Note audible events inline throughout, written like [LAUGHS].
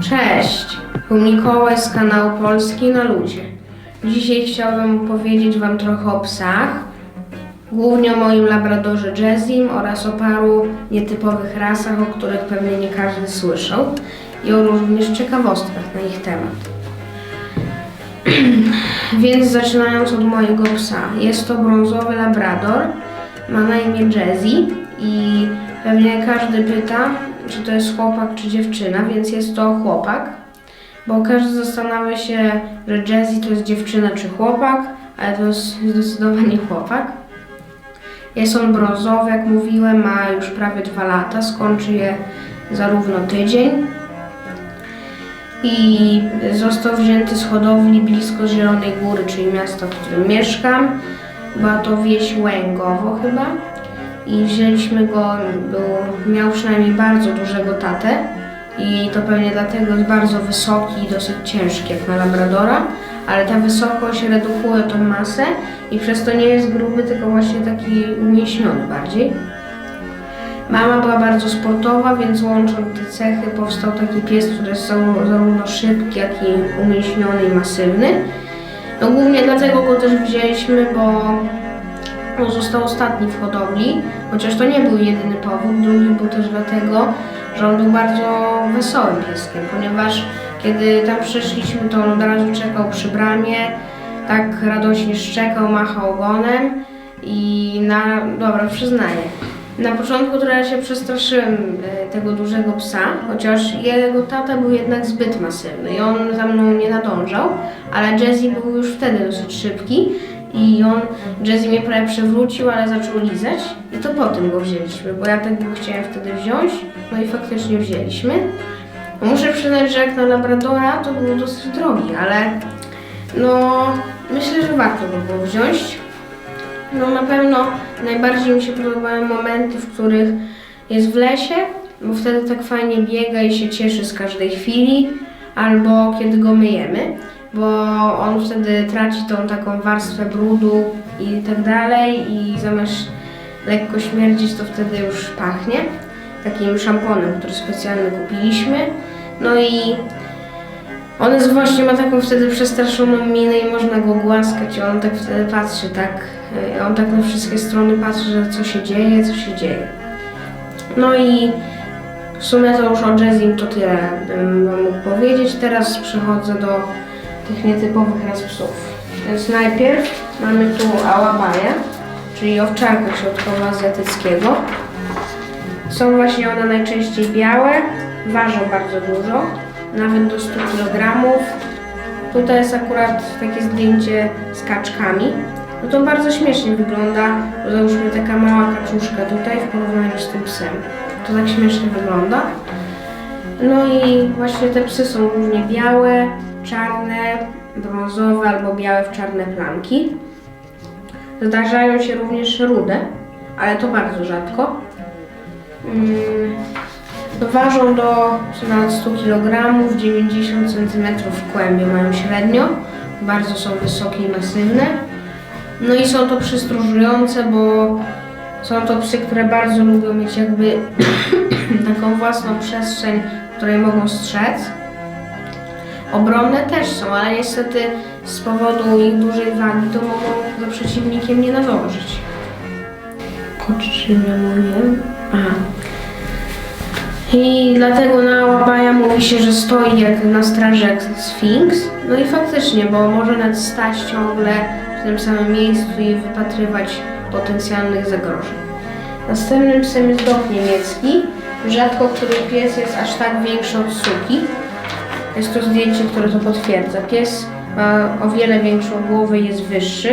Cześć, tu Mikołaj z kanału Polski na Ludzie. Dzisiaj chciałbym opowiedzieć Wam trochę o psach, głównie o moim labradorze Jazzim oraz o paru nietypowych rasach, o których pewnie nie każdy słyszał i o również ciekawostkach na ich temat. [CLEARS THROAT] Więc zaczynając od mojego psa. Jest to brązowy labrador, ma na imię Jazzy i pewnie każdy pyta, czy to jest chłopak czy dziewczyna, więc jest to chłopak, bo każdy zastanawia się, że Jazzy to jest dziewczyna czy chłopak, ale to jest zdecydowanie chłopak. Jest on brązowy, jak mówiłem, ma już prawie dwa lata, skończy je zarówno tydzień i został wzięty z hodowli blisko Zielonej Góry, czyli miasta, w którym mieszkam. Była to wieś Łęgowo chyba. I wzięliśmy go, był, miał przynajmniej bardzo dużego tatę i to pewnie dlatego jest bardzo wysoki i dosyć ciężki jak na Labradora, ale ta wysokość redukuje tą masę i przez to nie jest gruby, tylko właśnie taki umieśniony bardziej. Mama była bardzo sportowa, więc łącząc te cechy powstał taki pies, który jest zaró- zarówno szybki, jak i umieśniony i masywny. No głównie dlatego go też wzięliśmy, bo on został ostatni w hodowli, chociaż to nie był jedyny powód. Drugi był też dlatego, że on był bardzo wesołym pieskiem, ponieważ kiedy tam przyszliśmy, to on od razu czekał przy bramie, tak radośnie szczekał, machał ogonem i na, dobra, przyznaję, na początku trochę się przestraszyłem e, tego dużego psa, chociaż jego tata był jednak zbyt masywny i on za mną nie nadążał, ale Jazzy był już wtedy dosyć szybki i on, Jazzy mnie prawie przewrócił, ale zaczął lizać i to potem go wzięliśmy, bo ja tak go chciałem wtedy wziąć, no i faktycznie wzięliśmy. Muszę przyznać, że jak na Labradora to był dosyć drogi, ale no myślę, że warto go było wziąć. No na pewno najbardziej mi się podobają momenty, w których jest w lesie, bo wtedy tak fajnie biega i się cieszy z każdej chwili, albo kiedy go myjemy, bo on wtedy traci tą taką warstwę brudu i tak dalej i zamiast lekko śmierdzić, to wtedy już pachnie takim szamponem, który specjalnie kupiliśmy. No i on jest właśnie ma taką wtedy przestraszoną minę i można go głaskać i on tak wtedy patrzy, tak, on tak na wszystkie strony patrzy, że co się dzieje, co się dzieje. No i w sumie to już o Jazzim to tyle bym mógł powiedzieć. Teraz przechodzę do tych nietypowych ras psów. Więc najpierw mamy tu Ałabaję, czyli owczarkę środkowo azjatyckiego. Są właśnie one najczęściej białe, ważą bardzo dużo, nawet do 100 kg. Tutaj jest akurat takie zdjęcie z kaczkami. No to bardzo śmiesznie wygląda, bo załóżmy taka mała kaczuszka tutaj w porównaniu z tym psem. To tak śmiesznie wygląda. No i właśnie te psy są głównie białe, czarne, brązowe albo białe w czarne plamki. Zdarzają się również rude, ale to bardzo rzadko. Mm, ważą do nawet 100 kg, 90 cm w kłębie mają średnio. Bardzo są wysokie i masywne. No i są to psy stróżujące, bo są to psy, które bardzo lubią mieć jakby [CLEARS THROAT] taką własną przestrzeń, której mogą strzec. Obronne też są, ale niestety z powodu ich dużej wagi to mogą za przeciwnikiem nie nadążyć. O czym ja mówiłem? Aha. I dlatego na Łabaja mówi się, że stoi jak na straży jak Sfinks. No i faktycznie, bo może nawet stać ciągle w tym samym miejscu i wypatrywać potencjalnych zagrożeń. Następnym psem jest dog niemiecki. Rzadko który pies jest aż tak większy od suki. Jest to zdjęcie, które to potwierdza. Pies ma o wiele większą głowę jest wyższy.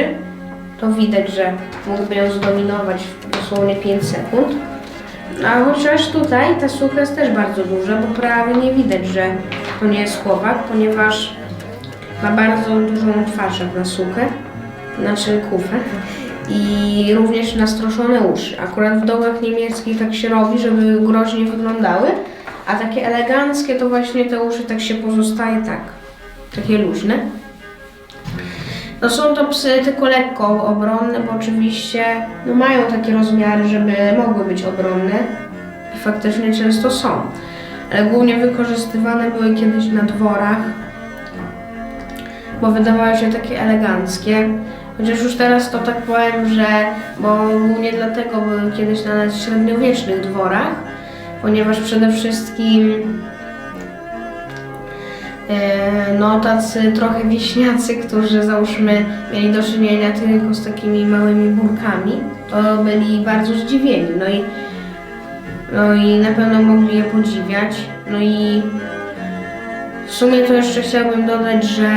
To widać, że mógłby ją zdominować w dosłownie 5 sekund. A chociaż tutaj ta suka jest też bardzo duża, bo prawie nie widać, że to nie jest chłopak, ponieważ ma bardzo dużą twarz jak na sukę, znaczy kufę i również nastroszone uszy. Akurat w dogach niemieckich tak się robi, żeby groźnie wyglądały, a takie eleganckie to właśnie te uszy tak się pozostaje tak, takie luźne. No są to psy tylko lekko obronne, bo oczywiście no mają takie rozmiary, żeby mogły być obronne i faktycznie często są. ale głównie wykorzystywane były kiedyś na dworach, bo wydawały się takie eleganckie. Chociaż już teraz to tak powiem, że, bo głównie dlatego były kiedyś na średniowiecznych dworach, ponieważ przede wszystkim e, no tacy trochę wieśniacy, którzy załóżmy mieli do czynienia tylko z takimi małymi burkami, to byli bardzo zdziwieni. No i, no i na pewno mogli je podziwiać. No i w sumie to jeszcze chciałbym dodać, że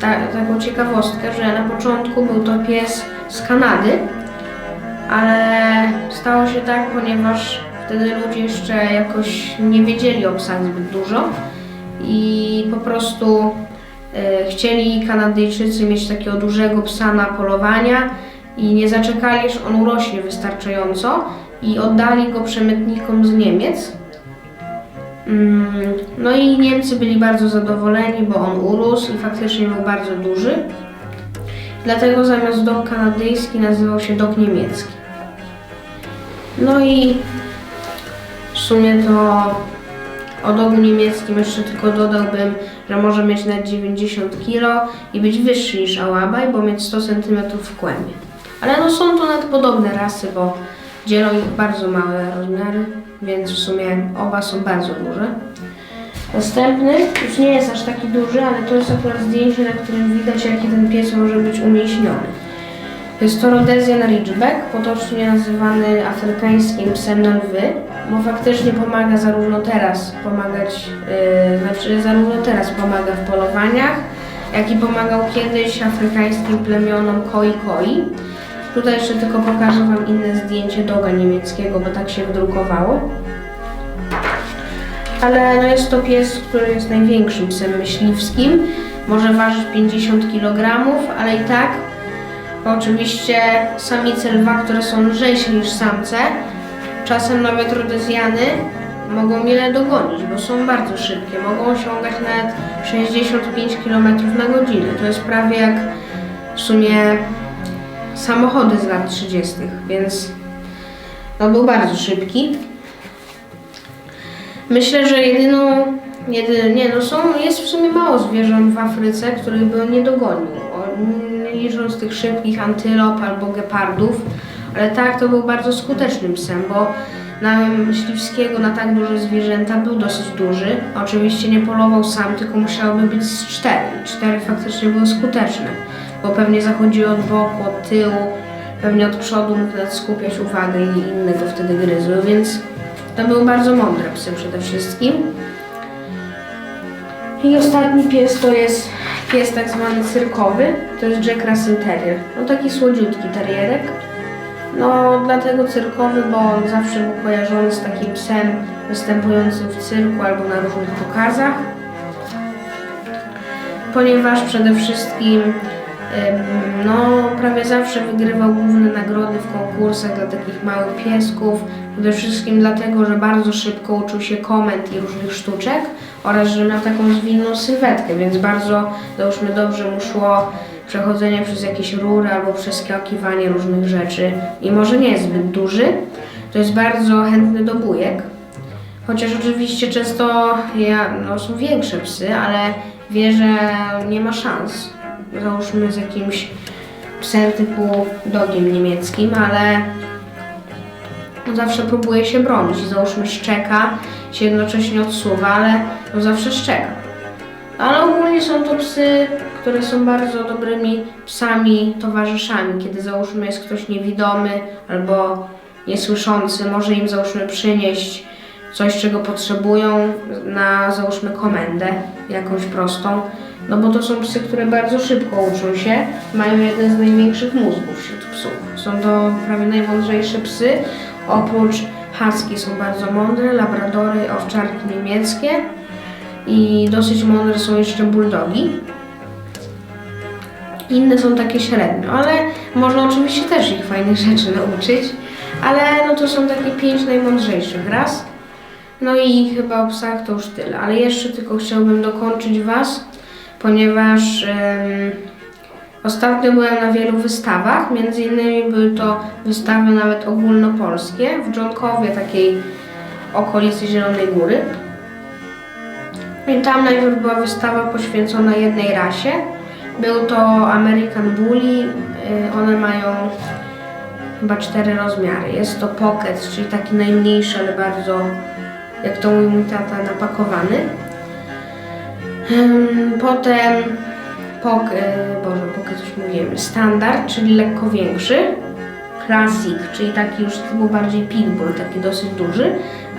ta, taką ciekawostkę, że na początku był to pies z Kanady, ale stało się tak, ponieważ wtedy ludzie jeszcze jakoś nie wiedzieli o psach zbyt dużo i po prostu e, chcieli Kanadyjczycy mieć takiego dużego psa na polowania i nie zaczekali, aż on urośnie wystarczająco i oddali go przemytnikom z Niemiec. Mm, No i Niemcy byli bardzo zadowoleni, bo on urósł i faktycznie był bardzo duży. Dlatego zamiast dog kanadyjski nazywał się dog niemiecki. No i sumie to o dogu niemieckim jeszcze tylko dodałbym, że może mieć na 90 kg i być wyższy niż Ałabaj, bo mieć 100 cm w kłębie. Ale no są to nawet podobne rasy, bo dzielą ich bardzo małe rozmiary, więc w sumie oba są bardzo duże. Następny już nie jest aż taki duży, ale to jest akurat zdjęcie, na którym widać jaki ten pies może być umięśniony. Jest to Rhodesian Ridgeback, potocznie nazywany afrykańskim psem na lwy, bo faktycznie pomaga zarówno teraz pomagać, yy, znaczy zarówno teraz pomaga w polowaniach, jak i pomagał kiedyś afrykańskim plemionom koi koi. Tutaj jeszcze tylko pokażę Wam inne zdjęcie doga niemieckiego, bo tak się wydrukowało. Ale no jest to pies, który jest największym psem myśliwskim. Może ważyć 50 kg, ale i tak oczywiście samice lwa, które są lżejsze niż samce, czasem nawet rodezjany mogą wiele dogonić, bo są bardzo szybkie. Mogą osiągać nawet 65 km na godzinę. To jest prawie jak w sumie samochody z lat 30., więc no był bardzo szybki. Myślę, że jedyną, jedy, nie no są, jest w sumie mało zwierząt w Afryce, których by on nie dogonił. O, Nie licząc tych szybkich antylop albo gepardów, ale tak, to był bardzo skutecznym psem, bo na myśliwskiego, na tak duże zwierzęta był dosyć duży. Oczywiście nie polował sam, tylko musiałoby być z cztery. Cztery faktycznie były skuteczne, bo pewnie zachodziły od boku, od tyłu, pewnie od przodu mógł nawet skupiać uwagę i inne go wtedy gryzły, więc to były bardzo mądre psy przede wszystkim. I ostatni pies to jest pies tak zwany cyrkowy, to jest Jack Russell Terrier. No taki słodziutki terrierek. No dlatego cyrkowy, bo on zawsze był kojarzony z takim psem występującym w cyrku albo na różnych pokazach. Ponieważ przede wszystkim no, prawie zawsze wygrywał główne nagrody w konkursach dla takich małych piesków. Przede wszystkim dlatego, że bardzo szybko uczył się komend i różnych sztuczek oraz, że miał taką zwinną sylwetkę, więc bardzo, załóżmy, dobrze mu szło przechodzenie przez jakieś rury albo przeskakiwanie różnych rzeczy. I może nie jest zbyt duży, to jest bardzo chętny do bujek. Chociaż oczywiście często ja, no, są większe psy, ale wie, że nie ma szans. Załóżmy z jakimś psem typu dogiem niemieckim, ale on zawsze próbuje się bronić. Załóżmy szczeka, się jednocześnie odsuwa, ale on zawsze szczeka. Ale ogólnie są to psy, które są bardzo dobrymi psami, towarzyszami. Kiedy załóżmy jest ktoś niewidomy albo niesłyszący, może im załóżmy przynieść coś, czego potrzebują na załóżmy komendę jakąś prostą. No bo to są psy, które bardzo szybko uczą się, mają jeden z największych mózgów wśród psów. Są to prawie najmądrzejsze psy. Oprócz husky są bardzo mądre, labradory, owczarki niemieckie i dosyć mądre są jeszcze bulldogi. Inne są takie średnio, ale można oczywiście też ich fajnych [LAUGHS] rzeczy nauczyć, ale no to są takie pięć najmądrzejszych raz. No i chyba o psach to już tyle, ale jeszcze tylko chciałbym dokończyć Was, ponieważ em, ostatnio byłem na wielu wystawach, między innymi były to wystawy nawet ogólnopolskie w Dżonkowie, takiej okolicy Zielonej Góry. I tam najpierw była wystawa poświęcona jednej rasie. Był to American Bully. Y, One mają chyba cztery rozmiary. Jest to pocket, czyli taki najmniejszy, ale bardzo, jak to mówi mój tata, napakowany. Potem pok, y, Boże, pocket już mówiłem, standard, czyli lekko większy. Classic, czyli taki już typu bardziej pitbull, taki dosyć duży,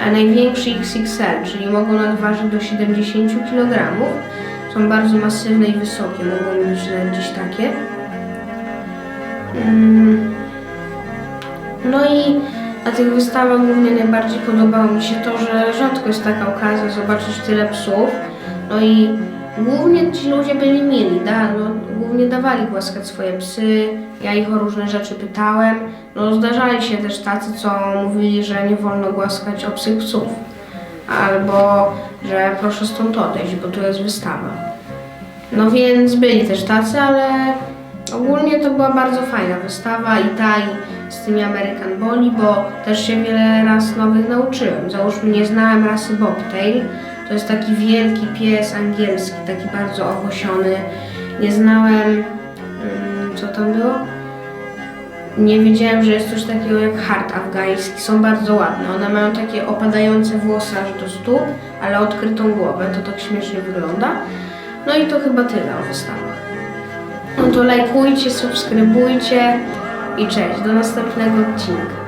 a największy XXL, czyli mogą nadważyć do 70 kg. Są bardzo masywne i wysokie, mogą być gdzieś takie. Mm. No i na tych wystawach głównie najbardziej podobało mi się to, że rzadko jest taka okazja zobaczyć tyle psów. No i głównie ci ludzie byli mili, da, no, głównie dawali głaskać swoje psy, ja ich o różne rzeczy pytałem. No zdarzali się też tacy, co mówili, że nie wolno głaskać obcych psów. Albo, że proszę stąd odejść, bo tu jest wystawa. No więc byli też tacy, ale ogólnie to była bardzo fajna wystawa i ta i z tymi American Bully, bo też się wiele raz nowych nauczyłem. Załóżmy, nie znałem rasy Bobtail. To jest taki wielki pies angielski, taki bardzo owłosiony. Nie znałem, mm, co tam było? Nie wiedziałem, że jest coś takiego jak hart afgański. Są bardzo ładne. One mają takie opadające włosy aż do stóp, ale odkrytą głowę. To tak śmiesznie wygląda. No i to chyba tyle o wystawach. No to lajkujcie, subskrybujcie i cześć. Do następnego odcinka.